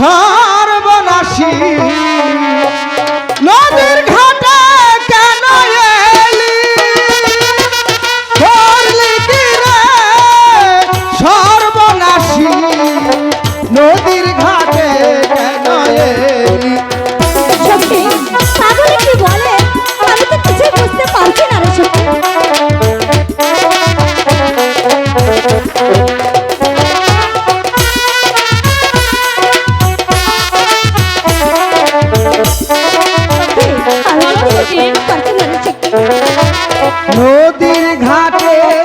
সর্বনাশী।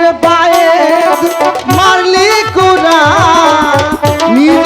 নিজের পায়ে মারলি কুরা নিজের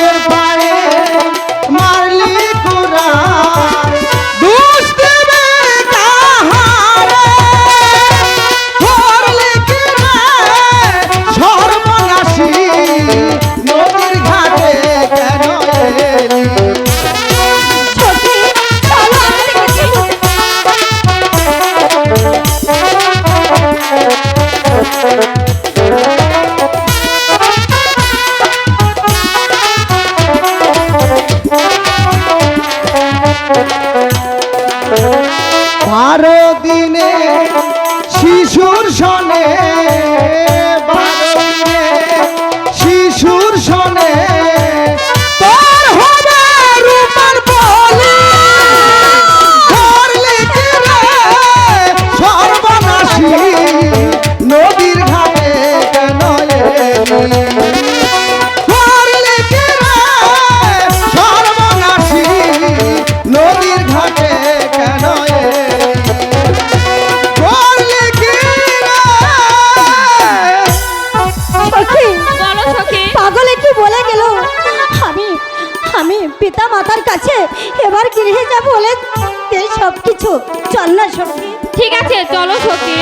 দিনে শিশুর সনে পিতা মাতার কাছে এবার গৃহে যাব বলে এই সব কিছু? চল না সখী। ঠিক আছে চলো সখী।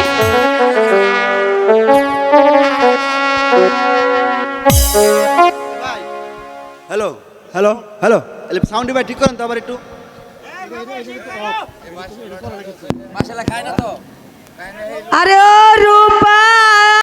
Hello. Hello. Hello. Sound device ঠিক করেন তো আবার একটু। আরে